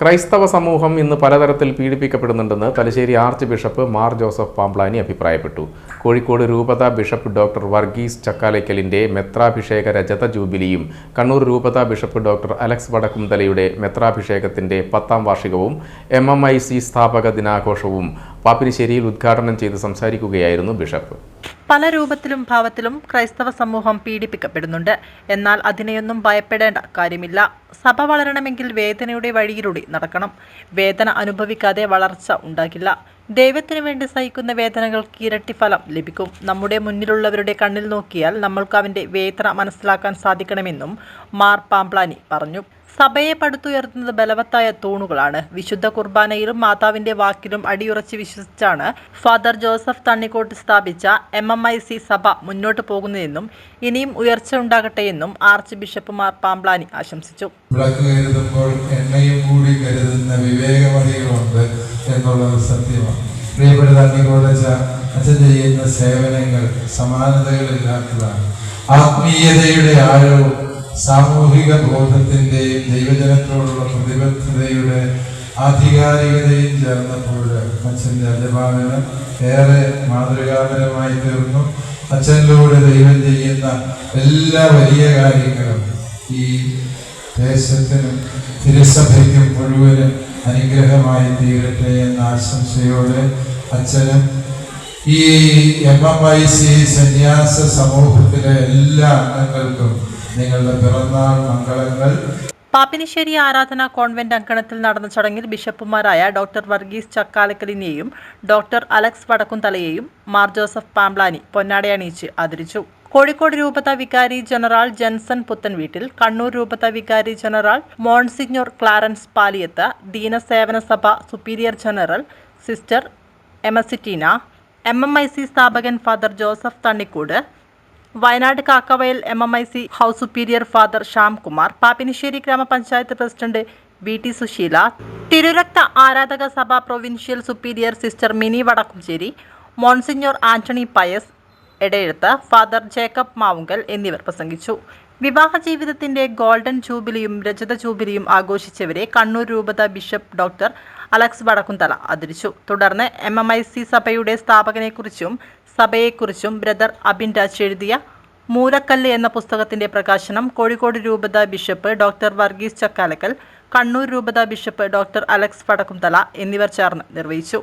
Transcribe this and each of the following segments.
ക്രൈസ്തവ സമൂഹം ഇന്ന് പലതരത്തിൽ പീഡിപ്പിക്കപ്പെടുന്നുണ്ടെന്ന് Thalassery archbishop Mar Joseph Pamplany അഭിപ്രായപ്പെട്ടു. കോഴിക്കോട് രൂപത ബിഷപ്പ് ഡോക്ടർ വർഗീസ് ചക്കാലയ്ക്കലിന്റെ മെത്രാഭിഷേക രജത ജൂബിലിയും കണ്ണൂർ രൂപത ബിഷപ്പ് ഡോക്ടർ അലക്സ് വടക്കുംതലയുടെ മെത്രാഭിഷേകത്തിന്റെ പത്താം വാർഷികവും എം സ്ഥാപക ദിനാഘോഷവും പാപ്പിനിശ്ശേരിയിൽ ഉദ്ഘാടനം ചെയ്ത് സംസാരിക്കുകയായിരുന്നു ബിഷപ്പ്. പല രൂപത്തിലും ഭാവത്തിലും ക്രൈസ്തവ സമൂഹം പീഡിപ്പിക്കപ്പെടുന്നുണ്ട്. എന്നാൽ അതിനെയൊന്നും ഭയപ്പെടേണ്ട കാര്യമില്ല. സഭ വളരണമെങ്കിൽ വേദനയുടെ വഴിയിലൂടെ നടക്കണം. വേദന അനുഭവിക്കാതെ വളർച്ച ഉണ്ടാകില്ല. ദൈവത്തിനു വേണ്ടി സഹിക്കുന്ന വേദനകൾക്ക് ഇരട്ടി ഫലം ലഭിക്കും. നമ്മുടെ മുന്നിലുള്ളവരുടെ കണ്ണിൽ നോക്കിയാൽ നമ്മൾക്ക് അവന്റെ വേദന മനസ്സിലാക്കാൻ സാധിക്കണമെന്നും മാർ പാംപ്ലാനി പറഞ്ഞു. സഭയെ പടുത്തുയർത്തുന്നത് ബലവത്തായ തൂണുകളാണ്. വിശുദ്ധ കുർബാനയിലും മാതാവിന്റെ വാക്കിലും അടിയുറച്ച് വിശ്വസിച്ചാണ് ഫാദർ ജോസഫ് തണ്ണിക്കോട്ട് സ്ഥാപിച്ച എം എം ഐ സി സഭ മുന്നോട്ട് പോകുന്നതെന്നും ഇനിയും ഉയർച്ച ഉണ്ടാകട്ടെയെന്നും ആർച്ച് ബിഷപ്പ് മാർ പാംപ്ലാനി ആശംസിച്ചു കൂടി കരുതുന്ന വിവേകമതികളുണ്ട് എന്നുള്ളത് സത്യമാണ്. ചെയ്യുന്ന സേവനങ്ങൾ സമാനതകളില്ലാത്തതാണ്. ആത്മീയതയുടെ ആഴവും സാമൂഹിക ബോധത്തിന്റെയും ദൈവജനത്തോടുള്ള പ്രതിബദ്ധതയുടെ ആധികാരികതയും ചേർന്നപ്പോൾ അച്ഛന്റെ അജപാലനം ഏറെ മാതൃകാപരമായി തീർന്നു. അച്ഛനിലൂടെ ദൈവം ചെയ്യുന്ന എല്ലാ വലിയ കാര്യങ്ങളും ഈ ദേശത്തിനും തിരുസഭയ്ക്കും മുഴുവനും അനുഗ്രഹമായി തീരട്ടെ എന്ന ആശംസയോടെ അച്ഛനും ഈ എം എം ഐ സി സന്യാസ സമൂഹത്തിലെ എല്ലാ അംഗങ്ങൾക്കും നിങ്ങളുടെ പിറന്നാൾ മംഗളങ്ങൾ. പാപ്പിനിശ്ശേരി ആരാധന കോൺവെന്റ് അങ്കണത്തിൽ നടന്ന ചടങ്ങിൽ ബിഷപ്പുമാരായ ഡോക്ടർ വർഗീസ് ചക്കാലക്കലിനെയും ഡോക്ടർ അലക്സ് വടക്കുംതലയെയും മാർ ജോസഫ് പാംപ്ലാനി പൊന്നാടയണിയിച്ച് ആദരിച്ചു. കോഴിക്കോട് രൂപത വികാരി ജനറൽ ജൻസൺ പുത്തൻവീട്ടിൽ കണ്ണൂർ രൂപത വികാരി ജനറൽ മോൺസിഞ്ഞോർ ക്ലാരൻസ് പാലിയത്ത് ദീനസേവന സഭ സുപ്പീരിയർ ജനറൽ സിസ്റ്റർ എമസിറ്റീന എം എം ഐ സി സ്ഥാപകൻ father Joseph Thannikode Wayanad Kakkavayal M M I C house superior father Shyamkumar Pappinissery ഗ്രാമപഞ്ചായത്ത് പ്രസിഡന്റ് വി ടി സുശീല തിരുരക്ത ആരാധക സഭ provincial superior sister Mini Vadakkumchery monsignor Antony Pius Edayezhuth father Jacob Mavunkal എന്നിവർ പ്രസംഗിച്ചു. വിവാഹ ജീവിതത്തിന്റെ golden ജൂബിലിയും രജത ജൂബിലിയും ആഘോഷിച്ചവരെ കണ്ണൂർ രൂപത ബിഷപ്പ് ഡോക്ടർ അലക്സ് വടക്കുംതല ആദരിച്ചു തുടർന്ന് എം എം ഐ സി സഭയുടെ സ്ഥാപകനെക്കുറിച്ചും സഭയെക്കുറിച്ചും ബ്രദർ അബിൻ രാജ് എഴുതിയ മൂലക്കല്ല് എന്ന പുസ്തകത്തിന്റെ പ്രകാശനം കോഴിക്കോട് രൂപത ബിഷപ്പ് ഡോക്ടർ വർഗീസ് ചക്കാലക്കൽ കണ്ണൂർ രൂപത ബിഷപ്പ് ഡോക്ടർ അലക്സ് പടക്കുംതല എന്നിവർ ചേർന്ന് നിർവഹിച്ചു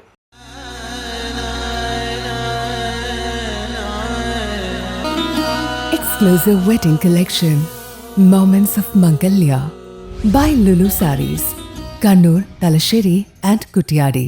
Exclusive wedding collection Moments of Mangalya by Lulu Saris, Kannur, Talasheri and Kutyadi.